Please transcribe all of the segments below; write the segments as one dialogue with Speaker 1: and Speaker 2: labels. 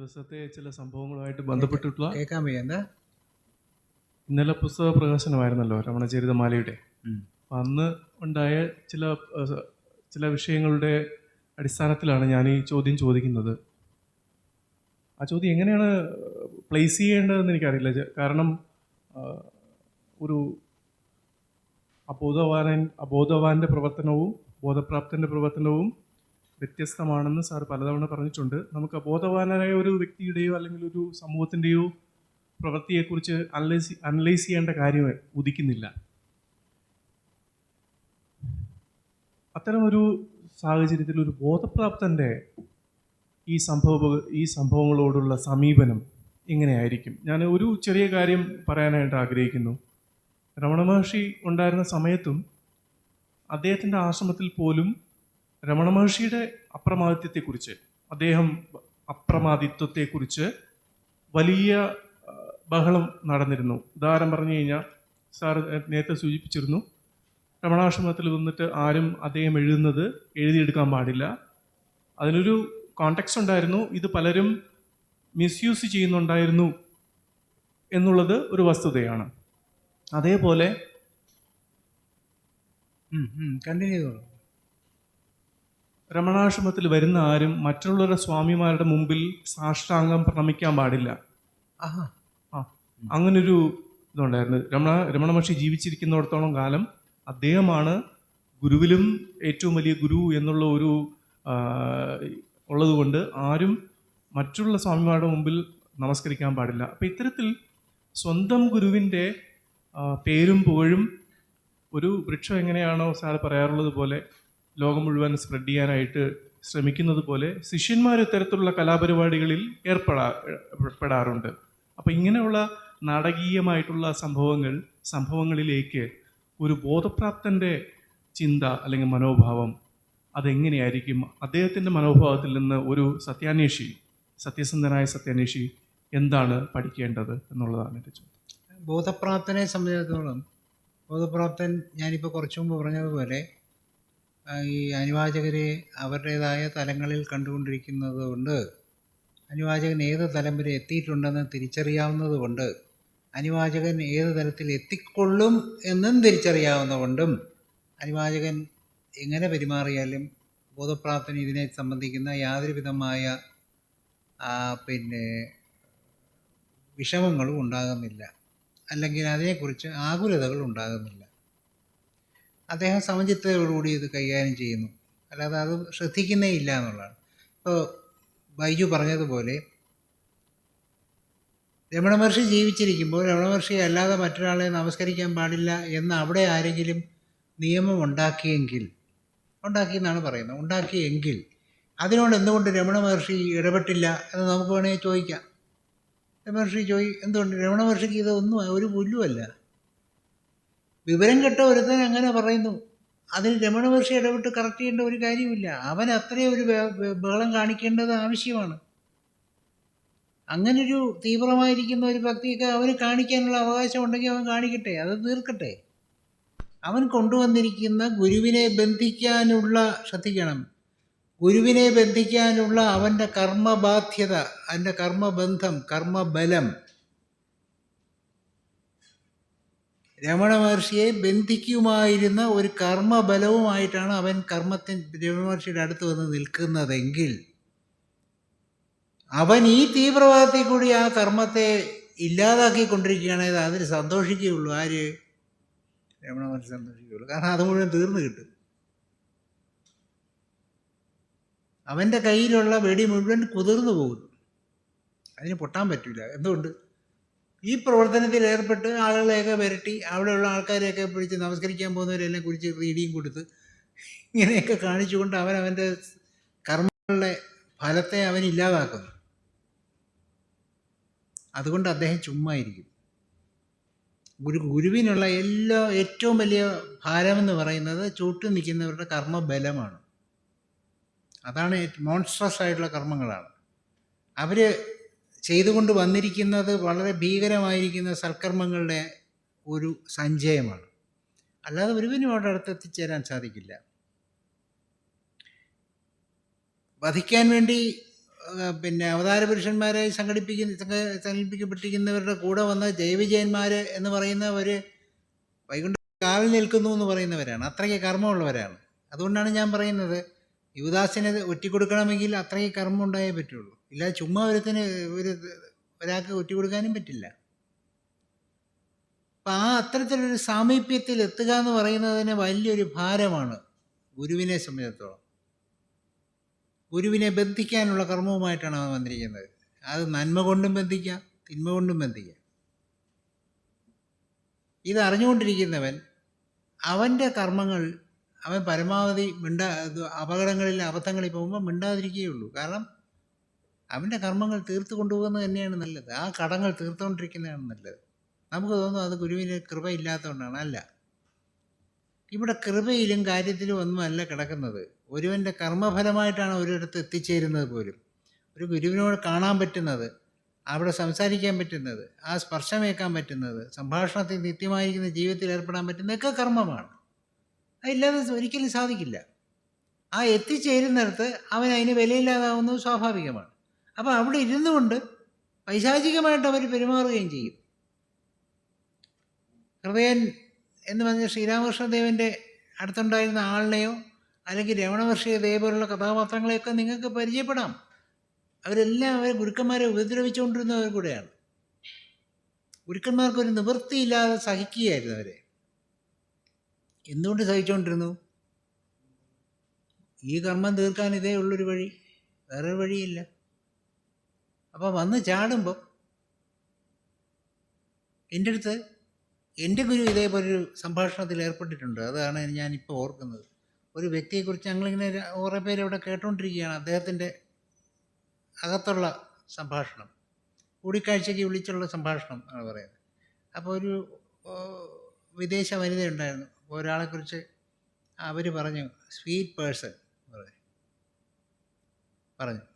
Speaker 1: ദിവസത്തെ ചില സംഭവങ്ങളുമായിട്ട് ബന്ധപ്പെട്ടിട്ടുള്ള
Speaker 2: കേൾക്കാൻ വയ്യ. എന്താ?
Speaker 1: ഇന്നലെ പുസ്തക പ്രകാശനമായിരുന്നല്ലോ രമണചരിതമാലയുടെ. അന്ന് ഉണ്ടായ ചില ചില വിഷയങ്ങളുടെ അടിസ്ഥാനത്തിലാണ് ഞാൻ ഈ ചോദ്യം ചോദിക്കുന്നത്. ആ ചോദ്യം എങ്ങനെയാണ് പ്ലേസ് ചെയ്യേണ്ടതെന്ന് എനിക്കറിയില്ല. കാരണം ഒരു അബോധവാനൻ അബോധവാന്റെ പ്രവർത്തനവും ബോധപ്രാപ്തന്റെ പ്രവർത്തനവും വ്യത്യസ്തമാണെന്ന് സാർ പലതവണ പറഞ്ഞിട്ടുണ്ട്. നമുക്ക് അബോധവാനായ ഒരു വ്യക്തിയുടെയോ അല്ലെങ്കിൽ ഒരു സമൂഹത്തിന്റെയോ പ്രവൃത്തിയെക്കുറിച്ച് അനലൈസ് അനലൈസ് ചെയ്യേണ്ട കാര്യം ഉദിക്കുന്നില്ല. അത്തരമൊരു സാഹചര്യത്തിൽ ഒരു ബോധപ്രാപ്തന്റെ ഈ സംഭവ ഈ സംഭവങ്ങളോടുള്ള സമീപനം എങ്ങനെയായിരിക്കും? ഞാൻ ഒരു ചെറിയ കാര്യം പറയാനായിട്ട് ആഗ്രഹിക്കുന്നു. രമണ മഹർഷി ഉണ്ടായിരുന്ന സമയത്തും അദ്ദേഹത്തിന്റെ ആശ്രമത്തിൽ പോലും രമണ മഹർഷിയുടെ അപ്രമാദിത്വത്തെക്കുറിച്ച് അദ്ദേഹം അപ്രമാദിത്വത്തെക്കുറിച്ച് വലിയ ബഹളം നടന്നിരുന്നു. ഉദാഹരണം പറഞ്ഞു കഴിഞ്ഞാൽ സാർ നേരത്തെ സൂചിപ്പിച്ചിരുന്നു രമണാശ്രമത്തിൽ വന്നിട്ട് ആരും അദ്ദേഹം എഴുതുന്നത് എഴുതിയെടുക്കാൻ പാടില്ല. അതിനൊരു കോണ്ടെക്സ്റ്റ് ഉണ്ടായിരുന്നു ഇത് പലരും മിസ്യൂസ് ചെയ്യുന്നുണ്ടായിരുന്നു എന്നുള്ളത് ഒരു വസ്തുതയാണ്. അതേപോലെ
Speaker 2: കണ്ടിന്യൂ ചെയ്തോളൂ.
Speaker 1: രമണാശ്രമത്തിൽ വരുന്ന ആരും മറ്റുള്ളവരുടെ സ്വാമിമാരുടെ മുമ്പിൽ സാഷ്ടാംഗം പ്രണമിക്കാൻ പാടില്ല. അങ്ങനൊരു ഇതുണ്ടായിരുന്നു. രമണ രമണ മഹർഷി ജീവിച്ചിരിക്കുന്നിടത്തോളം കാലം അദ്ദേഹമാണ് ഗുരുവിലും ഏറ്റവും വലിയ ഗുരു എന്നുള്ള ഒരു ഉള്ളതുകൊണ്ട് ആരും മറ്റുള്ള സ്വാമിമാരുടെ മുമ്പിൽ നമസ്കരിക്കാൻ പാടില്ല. അപ്പം ഇത്തരത്തിൽ സ്വന്തം ഗുരുവിന്റെ പേരും പുകഴും ഒരു വൃക്ഷം എങ്ങനെയാണോ സാർ പറയാറുള്ളത് പോലെ ലോകം മുഴുവൻ സ്പ്രെഡ് ചെയ്യാനായിട്ട് ശ്രമിക്കുന്നത് പോലെ ശിഷ്യന്മാർ ഇത്തരത്തിലുള്ള കലാപരിപാടികളിൽ ഏർപ്പെടാ പെടാറുണ്ട് അപ്പം ഇങ്ങനെയുള്ള നാടകീയമായിട്ടുള്ള സംഭവങ്ങൾ സംഭവങ്ങളിലേക്ക് ഒരു ബോധപ്രാപ്തന്റെ ചിന്ത അല്ലെങ്കിൽ മനോഭാവം അതെങ്ങനെയായിരിക്കും? അദ്ദേഹത്തിന്റെ മനോഭാവത്തിൽ നിന്ന് ഒരു സത്യാന്വേഷി സത്യസന്ധനായ സത്യാന്വേഷി എന്താണ് പഠിക്കേണ്ടത് എന്നുള്ളതാണ് എന്റെ ചോദ്യം.
Speaker 2: ബോധപ്രാപ്തനെ സംബന്ധിച്ചിടത്തോളം ബോധപ്രാപ്തൻ ഞാനിപ്പോൾ കുറച്ചു മുമ്പ് പറഞ്ഞതുപോലെ ഈ അനുവാചകരെ അവരുടേതായ തലങ്ങളിൽ കണ്ടുകൊണ്ടിരിക്കുന്നത് കൊണ്ട് അനുവാചകൻ ഏത് തലം വരെ എത്തിയിട്ടുണ്ടെന്ന് തിരിച്ചറിയാവുന്നത് കൊണ്ട് അനുവാചകൻ ഏത് തലത്തിൽ എത്തിക്കൊള്ളും എന്നും തിരിച്ചറിയാവുന്നതുകൊണ്ടും അനുവാചകൻ എങ്ങനെ പെരുമാറിയാലും ബോധപ്രാപ്തന് ഇതിനെ സംബന്ധിക്കുന്ന യാതൊരു വിധമായ പിന്നെ വിഷമങ്ങളും ഉണ്ടാകുന്നില്ല. അല്ലെങ്കിൽ അതിനെക്കുറിച്ച് ആകുലതകൾ ഉണ്ടാകുന്നില്ല. അദ്ദേഹം സമചിത്തതയോടുകൂടി ഇത് കൈകാര്യം ചെയ്യുന്നു. അല്ലാതെ അത് ശ്രദ്ധിക്കുന്നേ ഇല്ല എന്നുള്ളതാണ്. ഇപ്പോൾ ബൈജു പറഞ്ഞതുപോലെ രമണ മഹർഷി ജീവിച്ചിരിക്കുമ്പോൾ രമണ മഹർഷി അല്ലാതെ മറ്റൊരാളെ നമസ്കരിക്കാൻ പാടില്ല എന്ന് അവിടെ ആരെങ്കിലും നിയമം ഉണ്ടാക്കിയെങ്കിൽ ഉണ്ടാക്കിയെന്നാണ് പറയുന്നത് ഉണ്ടാക്കിയെങ്കിൽ അതിനോട് എന്തുകൊണ്ട് രമണ മഹർഷി ഇടപെട്ടില്ല എന്ന് നമുക്ക് വേണമെങ്കിൽ ചോദിക്കാം. മഹർഷി ചോദി എന്തുകൊണ്ട്? രമണ മഹർഷിക്ക് ഇതൊന്നും ഒരു പുല്ലുമല്ല. വിവരം കെട്ട ഒരുത്തൻ അങ്ങനെ പറയുന്നു. അതിന് രമണ മഹർഷി ഇടപെട്ട് കറക്റ്റ് ചെയ്യേണ്ട ഒരു കാര്യമില്ല. അവൻ അത്രയും ഒരു ബഹ- ബഹ- ബഹളം കാണിക്കേണ്ടത് ആവശ്യമാണ്. അങ്ങനൊരു തീവ്രമായിരിക്കുന്ന ഒരു ഭക്തിയൊക്കെ അവന് കാണിക്കാനുള്ള അവകാശം ഉണ്ടെങ്കിൽ അവൻ കാണിക്കട്ടെ. അത് തീർക്കട്ടെ. അവൻ കൊണ്ടുവന്നിരിക്കുന്ന ഗുരുവിനെ ബന്ധിക്കാനുള്ള ശ്രദ്ധിക്കണം. ഗുരുവിനെ ബന്ധിക്കാനുള്ള അവന്റെ കർമ്മബാധ്യത അവന്റെ കർമ്മബന്ധം കർമ്മബലം രമണ മഹർഷിയെ ബന്ധിക്കുമായിരുന്ന ഒരു കർമ്മബലവുമായിട്ടാണ് അവൻ കർമ്മത്തിൻ രമണ മഹർഷിയുടെ അടുത്ത് വന്ന് നിൽക്കുന്നതെങ്കിൽ അവൻ ഈ തീവ്രവാദത്തിൽ കൂടി ആ കർമ്മത്തെ ഇല്ലാതാക്കിക്കൊണ്ടിരിക്കുകയാണെങ്കിൽ അതിന് സന്തോഷിക്കുകയുള്ളൂ ആര്? രമണ മഹർഷി സന്തോഷിക്കുകയുള്ളൂ കാരണം അത് മുഴുവൻ തീർന്നു കിട്ടും. അവന്റെ കയ്യിലുള്ള വെടി മുഴുവൻ കുതിർന്നു പോകുന്നു അതിന് പൊട്ടാൻ പറ്റില്ല എന്തുകൊണ്ട്? ഈ പ്രവർത്തനത്തിൽ ഏർപ്പെട്ട് ആളുകളെയൊക്കെ വരട്ടി അവിടെയുള്ള ആൾക്കാരെയൊക്കെ പിടിച്ച് നമസ്കരിക്കാൻ പോകുന്നവരെല്ലാം കുറിച്ച് റീഡിങ് കൊടുത്ത് ഇങ്ങനെയൊക്കെ കാണിച്ചുകൊണ്ട് അവൻ അവന്റെ കർമ്മങ്ങളുടെ ഫലത്തെ അവൻ ഇല്ലാതാക്കുന്നു. അതുകൊണ്ട് അദ്ദേഹം ചുമ്മാ ഇരിക്കും ഗുരു ഗുരുവിനുള്ള എല്ലാ ഏറ്റവും വലിയ ഭാരമെന്ന് പറയുന്നത് ചൂട്ട് നിൽക്കുന്നവരുടെ കർമ്മബലമാണ്. അതാണ് മോൺസ്ട്രസ് ആയിട്ടുള്ള കർമ്മങ്ങളാണ്. അവർ ചെയ്തുകൊണ്ട് വന്നിരിക്കുന്നത് വളരെ ഭീകരമായിരിക്കുന്ന സൽക്കർമ്മങ്ങളുടെ ഒരു സഞ്ചയമാണ്. അല്ലാതെ ഒരുവനും അവിടെ അടുത്ത് എത്തിച്ചേരാൻ സാധിക്കില്ല. വധിക്കാൻ വേണ്ടി പിന്നെ അവതാര പുരുഷന്മാരെ സംഘടിപ്പിക്കുന്ന സംഘടിപ്പിക്കപ്പെട്ടിരിക്കുന്നവരുടെ കൂടെ വന്ന ജയവിജയന്മാർ എന്ന് പറയുന്നവർ വൈകുണ്ഠ കാവിൽ നിൽക്കുന്നു എന്ന് പറയുന്നവരാണ്. അത്രയ്ക്ക് കർമ്മമുള്ളവരാണ്. അതുകൊണ്ടാണ് ഞാൻ പറയുന്നത് യുവദാസിനെ ഒറ്റിക്കൊടുക്കണമെങ്കിൽ അത്രയ്ക്ക് കർമ്മം ഉണ്ടായേ പറ്റുള്ളൂ. ഇല്ല ചുമ്മാ ഒരുത്തിന് ഒരു ഒരാൾക്ക് ഒറ്റ കൊടുക്കാനും പറ്റില്ല. അപ്പം ആ അത്തരത്തിലൊരു സാമീപ്യത്തിൽ എത്തുക എന്ന് പറയുന്നതിന് വലിയൊരു ഭാരമാണ് ഗുരുവിനെ സംബന്ധിച്ചിടത്തോളം. ഗുരുവിനെ ബന്ധിക്കാനുള്ള കർമ്മവുമായിട്ടാണ് അവൻ വന്നിരിക്കുന്നത്. അത് നന്മ കൊണ്ടും ബന്ധിക്കാം തിന്മ കൊണ്ടും ബന്ധിക്കാം. ഇത് അറിഞ്ഞുകൊണ്ടിരിക്കുന്നവൻ അവന്റെ കർമ്മങ്ങൾ അവൻ പരമാവധി മിണ്ടാ അപകടങ്ങളിൽ അബദ്ധങ്ങളിൽ പോകുമ്പോൾ മിണ്ടാതിരിക്കുകയുള്ളൂ കാരണം അവന്റെ കർമ്മങ്ങൾ തീർത്തു കൊണ്ടുപോകുന്നത് തന്നെയാണ് നല്ലത്. ആ കടങ്ങൾ തീർത്തുകൊണ്ടിരിക്കുന്നതാണ് നല്ലത്. നമുക്ക് തോന്നും അത് ഗുരുവിന് കൃപ ഇല്ലാത്തതുകൊണ്ടാണ് അല്ല. ഇവിടെ കൃപയിലും കാര്യത്തിലും ഒന്നുമല്ല കിടക്കുന്നത്. ഒരുവന്റെ കർമ്മഫലമായിട്ടാണ് ഒരിടത്ത് എത്തിച്ചേരുന്നത് പോലും. ഒരു ഗുരുവിനോട് കാണാൻ പറ്റുന്നത് അവിടെ സംസാരിക്കാൻ പറ്റുന്നത് ആ സ്പർശമേക്കാൻ പറ്റുന്നത് സംഭാഷണത്തിൽ നിത്യമായിരിക്കുന്ന ജീവിതത്തിൽ ഏർപ്പെടാൻ പറ്റുന്നതൊക്കെ കർമ്മമാണ്. അതില്ലാതെ ഒരിക്കലും സാധിക്കില്ല. ആ എത്തിച്ചേരുന്നിടത്ത് അവൻ അതിന് വിലയില്ലാതാവുന്നത് സ്വാഭാവികമാണ്. അപ്പോൾ അവിടെ ഇരുന്നു കൊണ്ട് പൈശാചികമായിട്ട് അവർ പെരുമാറുകയും ചെയ്യും. ഹൃദയൻ എന്ന് പറഞ്ഞ ശ്രീരാമകൃഷ്ണദേവന്റെ അടുത്തുണ്ടായിരുന്ന ആളിനെയോ അല്ലെങ്കിൽ രമണമഹർഷി ഇതേപോലുള്ള കഥാപാത്രങ്ങളെയൊക്കെ നിങ്ങൾക്ക് പരിചയപ്പെടാം. അവരെല്ലാം അവർ ഗുരുക്കന്മാരെ ഉപദ്രവിച്ചുകൊണ്ടിരുന്നവർ കൂടെയാണ്. ഗുരുക്കന്മാർക്കൊരു നിവൃത്തിയില്ലാതെ സഹിക്കുകയായിരുന്നു അവരെ. എന്തുകൊണ്ട് സഹിച്ചുകൊണ്ടിരുന്നു ഈ കർമ്മം തീർക്കാൻ ഇതേ ഉള്ളൊരു വഴി. വേറൊരു വഴിയില്ല. അപ്പോൾ വന്ന് ചാടുമ്പോൾ എന്റെ അടുത്ത് എന്റെ ഗുരു ഇതേപോലൊരു സംഭാഷണത്തിൽ ഏർപ്പെട്ടിട്ടുണ്ട്. അതാണ് ഞാനിപ്പോൾ ഓർക്കുന്നത്. ഒരു വ്യക്തിയെക്കുറിച്ച് ഞങ്ങളിങ്ങനെ കുറേ പേര് ഇവിടെ കേട്ടുകൊണ്ടിരിക്കുകയാണ് അദ്ദേഹത്തിന്റെ അകത്തുള്ള സംഭാഷണം. കൂടിക്കാഴ്ചയ്ക്ക് വിളിച്ചുള്ള സംഭാഷണം ആണ് പറയുന്നത്. അപ്പോൾ ഒരു വിദേശ വനിത ഉണ്ടായിരുന്നു. അപ്പോൾ ഒരാളെക്കുറിച്ച് അവർ പറഞ്ഞു സ്വീറ്റ് പേഴ്സൺ പറഞ്ഞു.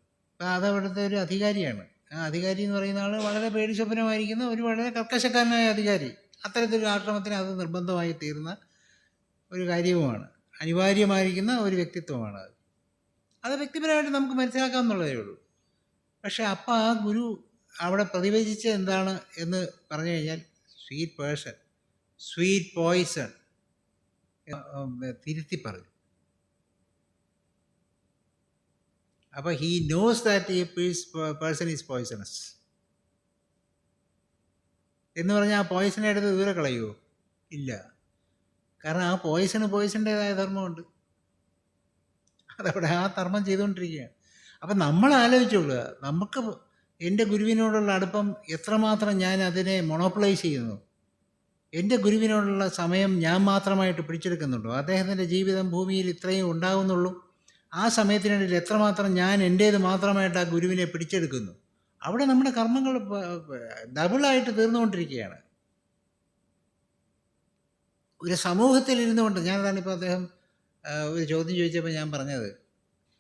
Speaker 2: പറഞ്ഞു അവിടുത്തെ ഒരു അധികാരിയാണ്. ആ അധികാരി എന്ന് പറയുന്ന ആൾ വളരെ പേടിസ്വപ്നമായിരിക്കുന്ന ഒരു വളരെ കർക്കശക്കാരനായ അധികാരി. അത്തരത്തിലൊരു ആശ്രമത്തിന് അത് നിർബന്ധമായി തീരുന്ന ഒരു കാര്യവുമാണ്. അനിവാര്യമായിരിക്കുന്ന ഒരു വ്യക്തിത്വമാണ് അത്. അത് വ്യക്തിപരമായിട്ട് നമുക്ക് മനസ്സിലാക്കാം എന്നുള്ളതേ ഉള്ളൂ. പക്ഷേ അപ്പം ആ ഗുരു അവിടെ പ്രതിഭജിച്ച എന്താണ് എന്ന് പറഞ്ഞു കഴിഞ്ഞാൽ സ്വീറ്റ് പേഴ്സൺ സ്വീറ്റ് പോയ്സൺ തിരുത്തി പറഞ്ഞു. അപ്പോൾ ഹീ നോസ് ദാറ്റ് ഈ പേഴ്സൺ ഈസ് പോയ്സണസ് എന്ന് പറഞ്ഞാൽ ആ പോയ്സണെ എടുത്ത് ദൂരെ കളയുമോ ഇല്ല. കാരണം ആ പോയ്സണ് പോയ്സന്റേതായ ധർമ്മമുണ്ട്. അതവിടെ ആ ധർമ്മം ചെയ്തുകൊണ്ടിരിക്കുകയാണ്. അപ്പം നമ്മൾ ആലോചിച്ചോളുക നമുക്ക് എന്റെ ഗുരുവിനോടുള്ള അടുപ്പം എത്രമാത്രം ഞാൻ അതിനെ മൊണോപ്ലൈസ് ചെയ്യുന്നു? എന്റെ ഗുരുവിനോടുള്ള സമയം ഞാൻ മാത്രമായിട്ട് പിടിച്ചെടുക്കുന്നുണ്ടോ? അദ്ദേഹത്തിന്റെ ജീവിതം ഭൂമിയിൽ ഇത്രയും ഉണ്ടാകുന്നുള്ളൂ ആ സമയത്തിനിടയിൽ എത്രമാത്രം ഞാൻ എന്റേത് മാത്രമായിട്ട് ആ ഗുരുവിനെ പിടിച്ചെടുക്കുന്നു? അവിടെ നമ്മുടെ കർമ്മങ്ങൾ ഡബിളായിട്ട് തീർന്നുകൊണ്ടിരിക്കുകയാണ്. ഒരു സമൂഹത്തിൽ ഇരുന്നുകൊണ്ട് ഞാനതാണ് ഇപ്പോൾ അദ്ദേഹം ഒരു ചോദ്യം ചോദിച്ചപ്പോൾ ഞാൻ പറഞ്ഞത്.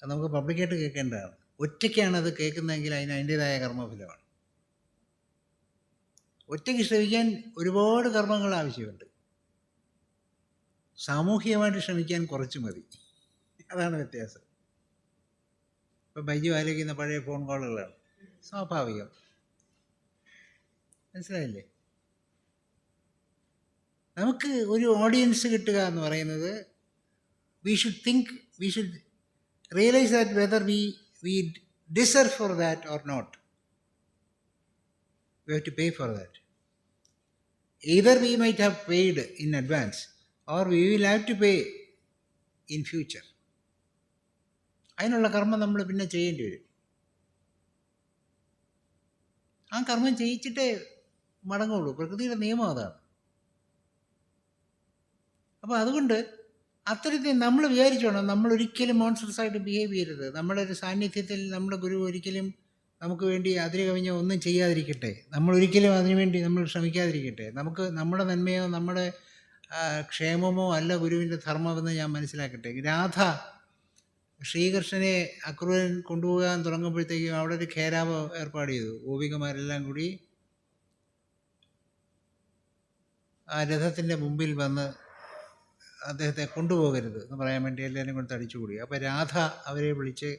Speaker 2: നമുക്ക് പബ്ലിക്കായിട്ട് കേൾക്കേണ്ടതാണ്. ഒറ്റയ്ക്കാണ് അത് കേൾക്കുന്നതെങ്കിൽ അതിന് അതിന്റേതായ കർമ്മഫലമാണ്. ഒറ്റയ്ക്ക് ശ്രമിക്കാൻ ഒരുപാട് കർമ്മങ്ങൾ ആവശ്യമുണ്ട്. സാമൂഹികമായിട്ട് ശ്രമിക്കാൻ കുറച്ച് മതി. അതാണ് വ്യത്യാസം. ഇപ്പം ബൈജു ആലോചിക്കുന്ന പഴയ ഫോൺ കോളുകളാണ്. സ്വാഭാവികം. മനസ്സിലായില്ലേ? നമുക്ക് ഒരു ഓഡിയൻസ് കിട്ടുക എന്ന് പറയുന്നത് we should think we should realise that whether we we deserve for that or not we have to pay for that Either we might have paid in advance or we will have to pay in future. അതിനുള്ള കർമ്മം നമ്മൾ പിന്നെ ചെയ്യേണ്ടി വരും. ആ കർമ്മം ചെയ്യിച്ചിട്ടേ മടങ്ങുള്ളൂ. പ്രകൃതിയുടെ നിയമം അതാണ്. അപ്പോൾ അതുകൊണ്ട് അത്തരത്തിൽ നമ്മൾ വിചാരിച്ചോണം നമ്മൾ ഒരിക്കലും മോൺസ്റ്റർസ് ആയിട്ട് ബിഹേവ് ചെയ്യരുത്. നമ്മളൊരു സാന്നിധ്യത്തിൽ നമ്മുടെ ഗുരു ഒരിക്കലും നമുക്ക് വേണ്ടി അതിര് കവിഞ്ഞ ഒന്നും ചെയ്യാതിരിക്കട്ടെ. നമ്മൾ ഒരിക്കലും അതിനുവേണ്ടി നമ്മൾ ശ്രമിക്കാതിരിക്കട്ടെ. നമുക്ക് നമ്മുടെ നന്മയോ നമ്മുടെ ക്ഷേമമോ അല്ല ഗുരുവിന്റെ ധർമ്മമെന്ന് ഞാൻ മനസ്സിലാക്കട്ടെ. രാധ ശ്രീകൃഷ്ണനെ അക്രൂരൻ കൊണ്ടുപോകാൻ തുടങ്ങുമ്പോഴത്തേക്കും അവിടെ ഒരു ഖേരാവ് ഏർപ്പാട് ചെയ്തു. ഗോപികമാരെല്ലാം കൂടി ആ രഥത്തിന്റെ മുമ്പിൽ വന്ന് അദ്ദേഹത്തെ കൊണ്ടുപോകരുത് എന്ന് പറയാൻ വേണ്ടി എല്ലാവരും കൊണ്ട് തടിച്ചുകൂടി. അപ്പോൾ രാധ അവരെ വിളിച്ച്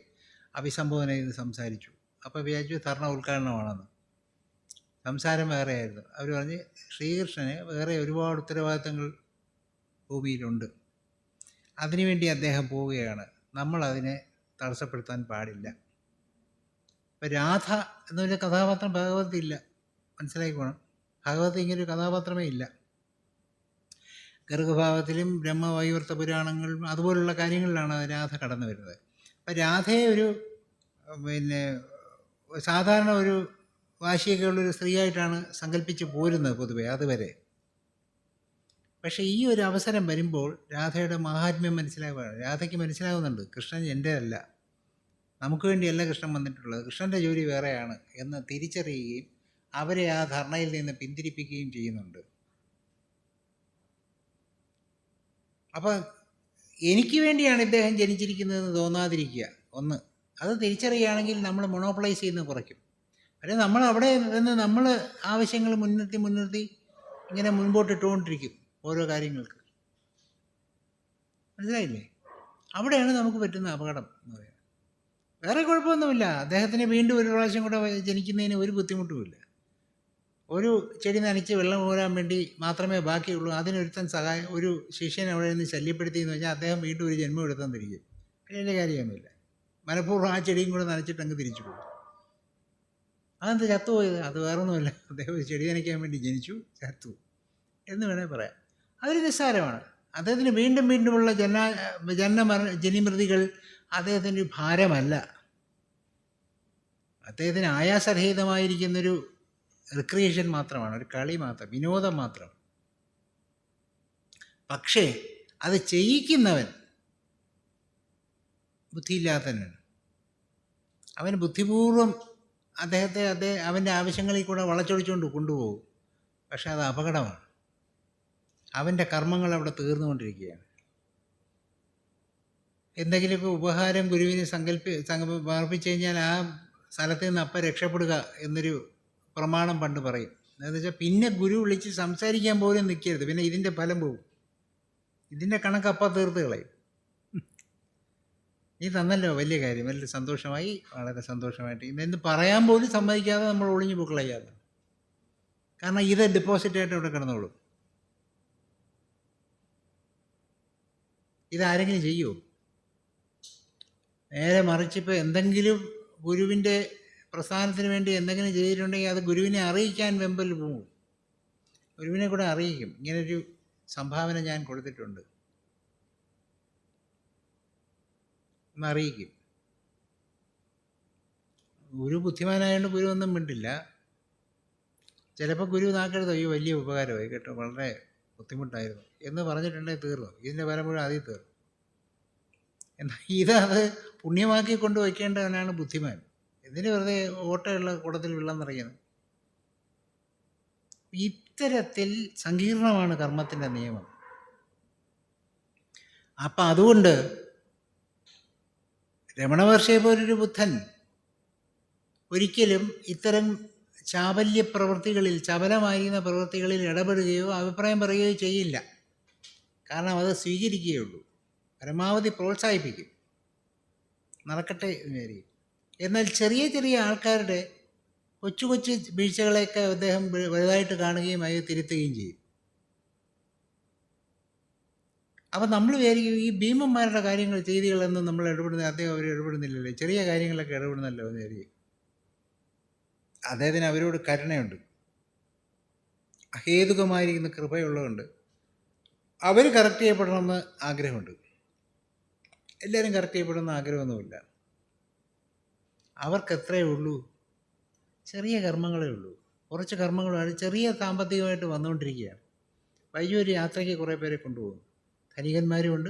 Speaker 2: അഭിസംബോധന ചെയ്ത് സംസാരിച്ചു. അപ്പോൾ വിചാരിച്ചു ധർണ ഉദ്ഘാടനമാണെന്ന്. സംസാരം വേറെയായിരുന്നു. അവർ പറഞ്ഞ് ശ്രീകൃഷ്ണന് വേറെ ഒരുപാട് ഉത്തരവാദിത്തങ്ങൾ ഭൂമിയിലുണ്ട്. അതിനുവേണ്ടി അദ്ദേഹം പോവുകയാണ്. നമ്മൾ അതിനെ തടസ്സപ്പെടുത്താൻ പാടില്ല. ഇപ്പം രാധ എന്നൊരു കഥാപാത്രം ഭഗവതി ഇല്ല. മനസ്സിലാക്കിക്കോണം ഭാഗവതത്തിൽ ഇങ്ങനൊരു കഥാപാത്രമേ ഇല്ല. ഗർഗഭാവത്തിലും ബ്രഹ്മവൈവർത്ത പുരാണങ്ങളും അതുപോലുള്ള കാര്യങ്ങളിലാണ് രാധ കടന്നു വരുന്നത്. അപ്പം രാധയെ ഒരു പിന്നെ സാധാരണ ഒരു വാശിയൊക്കെയുള്ളൊരു സ്ത്രീയായിട്ടാണ് സങ്കല്പിച്ച് പോരുന്നത് പൊതുവെ അതുവരെ. പക്ഷേ ഈ ഒരു അവസരം വരുമ്പോൾ രാധയുടെ മഹാത്മ്യം മനസ്സിലാവുകയാണ് രാധയ്ക്ക് മനസ്സിലാവുന്നുണ്ട് കൃഷ്ണൻ എന്റെ അല്ല നമുക്ക് വേണ്ടിയല്ല കൃഷ്ണൻ വന്നിട്ടുള്ളത്. കൃഷ്ണന്റെ ജോലി വേറെയാണ് എന്ന് തിരിച്ചറിയുകയും അവരെ ആ ധർണയിൽ നിന്ന് പിന്തിരിപ്പിക്കുകയും ചെയ്യുന്നുണ്ട്. അപ്പം എനിക്ക് വേണ്ടിയാണ് ഇദ്ദേഹം ജനിച്ചിരിക്കുന്നതെന്ന് തോന്നാതിരിക്കുക. ഒന്ന് അത് തിരിച്ചറിയുകയാണെങ്കിൽ നമ്മൾ മൊണോപ്ലൈസ് ചെയ്യുന്നത് കുറയ്ക്കും. അല്ലെ നമ്മൾ അവിടെ നിന്ന് നമ്മൾ ആവശ്യങ്ങൾ മുൻനിർത്തി മുൻനിർത്തി ഇങ്ങനെ മുൻപോട്ട് ഇട്ടുകൊണ്ടിരിക്കും. ഓരോ കാര്യങ്ങൾക്ക്. മനസ്സിലായില്ലേ? അവിടെയാണ് നമുക്ക് പറ്റുന്ന അപകടം എന്ന് പറയുന്നത്. വേറെ കുഴപ്പമൊന്നുമില്ല. അദ്ദേഹത്തിന് വീണ്ടും ഒരു പ്രാവശ്യം കൂടെ ജനിക്കുന്നതിന് ഒരു ബുദ്ധിമുട്ടുമില്ല ഒരു ചെടി നനച്ച് വെള്ളം കോരാൻ വേണ്ടി മാത്രമേ ബാക്കിയുള്ളൂ. അതിനൊരുത്തൻ സഹായം ഒരു ശിഷ്യൻ അവിടെ നിന്ന് ശല്യപ്പെടുത്തി എന്ന് വെച്ചാൽ അദ്ദേഹം വീണ്ടും ഒരു ജന്മം എടുത്താൻ തിരിക്കും വലിയ കാര്യമൊന്നുമില്ല. മനഃപൂർവം ആ ചെടിയും കൂടെ നനച്ചിട്ട് അങ്ങ് തിരിച്ചു പോകും. അതെന്ത് ചത്തുപോയത്? അത് വേറൊന്നുമില്ല. അദ്ദേഹം ചെടി നനയ്ക്കാൻ വേണ്ടി ജനിച്ചു ചത്തു എന്ന് വേണേൽ പറയാം. അതൊരു നിസ്സാരമാണ്. അദ്ദേഹത്തിന് വീണ്ടും വീണ്ടുമുള്ള ജന ജനമര ജനിമൃതികൾ അദ്ദേഹത്തിന്റെ ഭാരമല്ല. അദ്ദേഹത്തിന് ആയാസരഹിതമായിരിക്കുന്നൊരു റിക്രിയേഷൻ മാത്രമാണ് ഒരു കളി മാത്രം വിനോദം മാത്രം. പക്ഷേ അത് ചെയ്യിക്കുന്നവൻ ബുദ്ധിയില്ലാത്തവനാണ്. അവൻ ബുദ്ധിപൂർവം അദ്ദേഹത്തെ അദ്ദേഹം അവന്റെ ആവശ്യങ്ങളിൽ കൂടെ വളച്ചൊടിച്ചുകൊണ്ട് കൊണ്ടുപോകും. പക്ഷെ അത് അപകടമാണ്. അവന്റെ കർമ്മങ്ങൾ അവിടെ തീർന്നുകൊണ്ടിരിക്കുകയാണ്. എന്തെങ്കിലുമൊക്കെ ഉപഹാരം ഗുരുവിന് സങ്കല്പി സമർപ്പിച്ചു കഴിഞ്ഞാൽ ആ സ്ഥലത്ത് നിന്ന് അപ്പം രക്ഷപ്പെടുക എന്നൊരു പ്രമാണം പണ്ട് പറയും. എന്താണെന്ന് വെച്ചാൽ പിന്നെ ഗുരു വിളിച്ച് സംസാരിക്കാൻ പോലും നിൽക്കരുത് പിന്നെ ഇതിന്റെ ഫലം പോകും ഇതിന്റെ കണക്ക് അപ്പം തീർത്ത് കളയും. നീ തന്നല്ലോ വലിയ കാര്യം. വലിയ സന്തോഷമായി വളരെ സന്തോഷമായിട്ട്. ഇതെന്ന് പറയാൻ പോലും സമ്മതിക്കാതെ നമ്മൾ ഒളിഞ്ഞു പൊക്കളയാതെ കാരണം ഇത് ഡെപ്പോസിറ്റായിട്ട് ഇവിടെ കിടന്നോളും. ഇതാരെങ്കിലും ചെയ്യുമോ നേരെ മറിച്ചിപ്പോൾ എന്തെങ്കിലും ഗുരുവിന്റെ പ്രസ്ഥാനത്തിന് വേണ്ടി എന്തെങ്കിലും ചെയ്തിട്ടുണ്ടെങ്കിൽ അത് ഗുരുവിനെ അറിയിക്കാൻ വെമ്പൽ പോകും. ഗുരുവിനെ കൂടെ അറിയിക്കും. ഇങ്ങനൊരു സംഭാവന ഞാൻ കൊടുത്തിട്ടുണ്ട്. എന്നറിയിക്കും ഗുരു ബുദ്ധിമാനായതുകൊണ്ട് ഗുരു ഒന്നും മിണ്ടില്ല. ചിലപ്പോൾ ഗുരു നാക്കെടുത്ത്? അയ്യോ വലിയ ഉപകാരമായി കേട്ടോ. വളരെ ബുദ്ധിമുട്ടായിരുന്നു എന്ന് പറഞ്ഞിട്ടുണ്ടെങ്കിൽ തീർന്നു. ഇതിന്റെ വില മുഴുവൻ ആദ്യം തീർന്നു. എന്നാൽ ഇതത് പുണ്യമാക്കി കൊണ്ട് വയ്ക്കേണ്ടവനാണ് ബുദ്ധിമാൻ. എന്തിനു വെറുതെ ഓട്ടയുള്ള കൂടത്തിൽ വെള്ളം നിറയുന്നത് ഇത്തരത്തിൽ സങ്കീർണമാണ് കർമ്മത്തിന്റെ നിയമം. അപ്പം അതുകൊണ്ട് രമണ മഹർഷിയെ പോലൊരു ബുദ്ധൻ ഒരിക്കലും ഇത്തരം ചാബല്യ പ്രവൃത്തികളിൽ ചപലമായിരുന്ന പ്രവൃത്തികളിൽ ഇടപെടുകയോ അഭിപ്രായം പറയുകയോ ചെയ്യില്ല. കാരണം അത് സ്വീകരിക്കുകയുള്ളൂ. പരമാവധി പ്രോത്സാഹിപ്പിക്കും. നടക്കട്ടെ വിചാരിക്കും എന്നാൽ ചെറിയ ചെറിയ ആൾക്കാരുടെ കൊച്ചു കൊച്ചു വീഴ്ചകളെയൊക്കെ അദ്ദേഹം വലുതായിട്ട് കാണുകയും അത് തിരുത്തുകയും ചെയ്യും. അപ്പം നമ്മൾ വിചാരിക്കും ഈ ഭീമന്മാരുടെ കാര്യങ്ങൾ ചെയ്തികളൊന്നും നമ്മൾ ഇടപെടുന്ന അദ്ദേഹം അവർ ഇടപെടുന്നില്ലല്ലോ. ചെറിയ കാര്യങ്ങളൊക്കെ ഇടപെടുന്നല്ലോ എന്ന് വിചാരിക്കും അദ്ദേഹത്തിന് അവരോട് കരുണയുണ്ട്. അഹേതുകമായിരിക്കുന്ന കൃപയുള്ളതുകൊണ്ട് അവർ കറക്റ്റ് ചെയ്യപ്പെടണമെന്ന് ആഗ്രഹമുണ്ട്. എല്ലാവരും കറക്റ്റ് ചെയ്യപ്പെടുന്ന ആഗ്രഹമൊന്നുമില്ല. അവർക്ക് എത്രയേ ഉള്ളൂ? ചെറിയ കർമ്മങ്ങളേ ഉള്ളൂ. കുറച്ച് കർമ്മങ്ങളാണ് ചെറിയ സാമ്പത്തികമായിട്ട് വന്നുകൊണ്ടിരിക്കുകയാണ്. വൈകി ഒരു യാത്രയ്ക്ക് കുറേ പേരെ കൊണ്ടുപോകും. ധനികന്മാരുമുണ്ട്.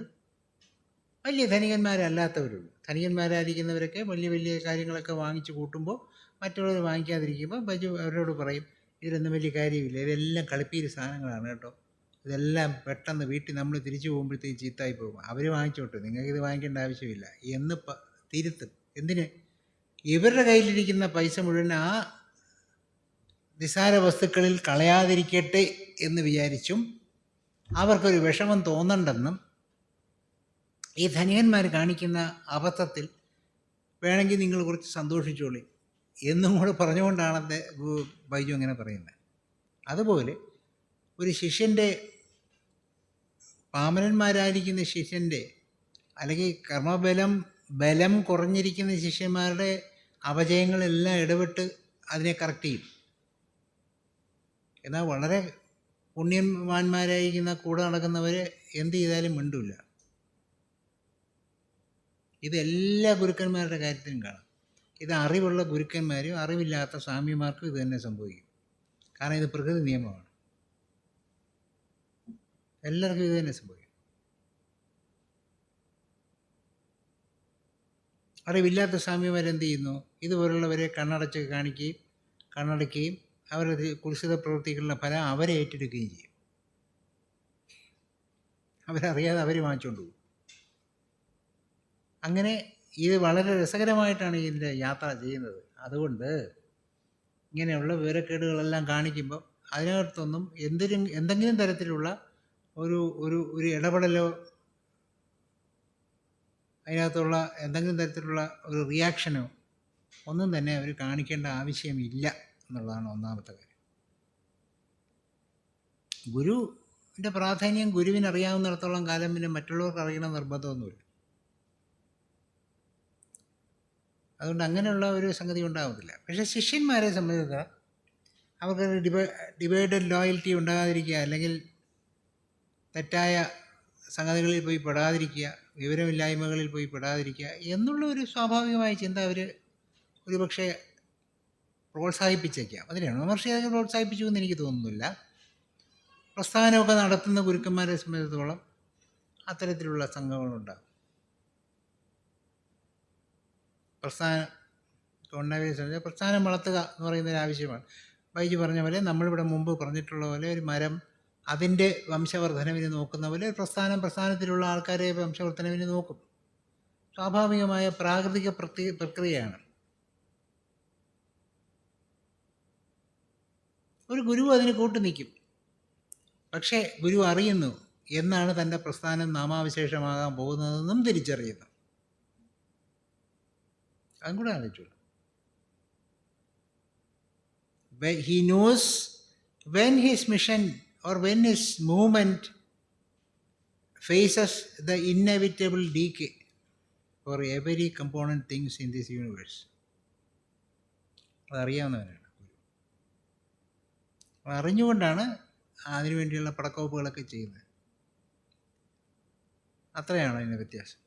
Speaker 2: വലിയ ധനികന്മാരല്ലാത്തവരുണ്ട്. ധനികന്മാരായിരിക്കുന്നവരൊക്കെ വലിയ വലിയ കാര്യങ്ങളൊക്കെ വാങ്ങിച്ച് കൂട്ടുമ്പോൾ മറ്റുള്ളവർ വാങ്ങിക്കാതിരിക്കുമ്പോൾ ബജു അവരോട് പറയും ഇതിലൊന്നും വലിയ കാര്യമില്ല. ഇതെല്ലാം കളിപ്പീര് സാധനങ്ങളാണ് കേട്ടോ. ഇതെല്ലാം പെട്ടെന്ന് വീട്ടിൽ നമ്മൾ തിരിച്ചു പോകുമ്പോഴത്തേക്ക് ചീത്തായി പോകും. അവർ വാങ്ങിച്ചോട്ടെ. നിങ്ങൾക്ക് ഇത് വാങ്ങിക്കേണ്ട ആവശ്യമില്ല. എന്ന് തിരുത്തും. എന്തിന്? ഇവരുടെ കയ്യിലിരിക്കുന്ന പൈസ മുഴുവൻ ആ നിസാര വസ്തുക്കളിൽ കളയാതിരിക്കട്ടെ എന്ന് വിചാരിച്ചും അവർക്കൊരു വിഷമം തോന്നണ്ടെന്നും ഈ ധനികന്മാർ കാണിക്കുന്ന അബദ്ധത്തിൽ വേണമെങ്കിൽ നിങ്ങൾ കുറച്ച് സന്തോഷിച്ചോളി. എന്നും കൂടെ പറഞ്ഞുകൊണ്ടാണ് ബൈജു അങ്ങനെ പറയുന്നത് അതുപോലെ ഒരു ശിഷ്യന്റെ പാമരന്മാരായിരിക്കുന്ന ശിഷ്യന്റെ അല്ലെങ്കിൽ കർമ്മബലം ബലം കുറഞ്ഞിരിക്കുന്ന ശിഷ്യന്മാരുടെ അപജയങ്ങളെല്ലാം ഇടപെട്ട് അതിനെ കറക്റ്റ് ചെയ്യും. എന്നാൽ വളരെ പുണ്യവാന്മാരായിരിക്കുന്ന കൂടെ നടക്കുന്നവർ എന്ത് ചെയ്താലും മിണ്ടില്ല ഇത് എല്ലാ ഗുരുക്കന്മാരുടെ കാര്യത്തിലും കാണാം. ഇത് അറിവുള്ള ഗുരുക്കന്മാരും അറിവില്ലാത്ത സ്വാമിമാർക്കും ഇത് തന്നെ സംഭവിക്കും. കാരണം ഇത് പ്രകൃതി നിയമമാണ്. എല്ലാവർക്കും ഇത് തന്നെ സംഭവിക്കും. അറിവില്ലാത്ത സ്വാമിമാർ എന്ത് ചെയ്യുന്നു? ഇതുപോലുള്ളവരെ കണ്ണടച്ച് കാണിക്കുകയും കണ്ണടയ്ക്കുകയും അവരുടെ കുൽസിത പ്രവൃത്തികളുടെ ഫലം അവരെ ഏറ്റെടുക്കുകയും ചെയ്യും. അവരറിയാതെ അവർ വാങ്ങിച്ചുകൊണ്ട് പോകും. അങ്ങനെ ഇത് വളരെ രസകരമായിട്ടാണ് ഇതിന്റെ യാത്ര ചെയ്യുന്നത്. അതുകൊണ്ട് ഇങ്ങനെയുള്ള വിവരക്കേടുകളെല്ലാം കാണിക്കുമ്പോൾ അതിനകത്തൊന്നും എന്തിനും എന്തെങ്കിലും തരത്തിലുള്ള ഒരു ഒരു ഒരു ഇടപെടലോ അതിനകത്തുള്ള എന്തെങ്കിലും തരത്തിലുള്ള ഒരു റിയാക്ഷനോ ഒന്നും തന്നെ അവർ കാണിക്കേണ്ട ആവശ്യമില്ല എന്നുള്ളതാണ് ഒന്നാമത്തെ കാര്യം. ഗുരുവിന്റെ പ്രാധാന്യം ഗുരുവിനറിയാവുന്നിടത്തോളം കാലം പിന്നെ മറ്റുള്ളവർക്ക് അറിയണം നിർബന്ധമൊന്നുമില്ല. അതുകൊണ്ട് അങ്ങനെയുള്ള ഒരു സംഗതി ഉണ്ടാകത്തില്ല പക്ഷേ ശിഷ്യന്മാരെ സംബന്ധിച്ചിടത്തോളം അവർക്ക് ഡിവൈ ഡിവൈഡഡ് ലോയൽറ്റി ഉണ്ടാകാതിരിക്കുക അല്ലെങ്കിൽ തെറ്റായ സംഗതികളിൽ പോയി പെടാതിരിക്കുക വിവരമില്ലായ്മകളിൽ പോയി പെടാതിരിക്കുക എന്നുള്ള ഒരു സ്വാഭാവികമായ ചിന്ത അവർ ഒരുപക്ഷെ പ്രോത്സാഹിപ്പിച്ചേക്കാം. അതിന് മഹർഷി അതിനെ പ്രോത്സാഹിപ്പിച്ചു എന്ന് എനിക്ക് തോന്നുന്നില്ല. പ്രസ്ഥാനമൊക്കെ നടത്തുന്ന ഗുരുക്കന്മാരെ സംബന്ധിച്ചിടത്തോളം അത്തരത്തിലുള്ള സംഘങ്ങളുണ്ടാകും പ്രസ്ഥാനം സംബന്ധിച്ച് പ്രസ്ഥാനം വളർത്തുക എന്ന് പറയുന്നൊരു ആവശ്യമാണ്. വൈജി പറഞ്ഞ പോലെ നമ്മളിവിടെ മുമ്പ് പറഞ്ഞിട്ടുള്ള പോലെ ഒരു മരം അതിന്റെ വംശവർദ്ധനവിന് നോക്കുന്ന പോലെ ഒരു പ്രസ്ഥാനം പ്രസ്ഥാനത്തിലുള്ള ആൾക്കാരെ വംശവർദ്ധനവിന് നോക്കും. സ്വാഭാവികമായ പ്രാകൃതിക പ്രക്രിയ പ്രക്രിയയാണ്. ഒരു ഗുരു അതിന് കൂട്ടു നിൽക്കും. പക്ഷേ ഗുരു അറിയുന്നു എന്നാണ് തന്റെ പ്രസ്ഥാനം നാമാവിശേഷമാകാൻ പോകുന്നതെന്നും തിരിച്ചറിയുന്നു. അതും കൂടെ ആലോചിച്ചു he knows when his mission or when his movement faces the inevitable decay for every component things in this universe അതറിയാവുന്നവനാണ് അറിഞ്ഞുകൊണ്ടാണ് അതിനുവേണ്ടിയുള്ള പടക്കോപ്പുകളൊക്കെ ചെയ്യുന്നത് അത്രയാണ് അതിന്റെ വ്യത്യാസം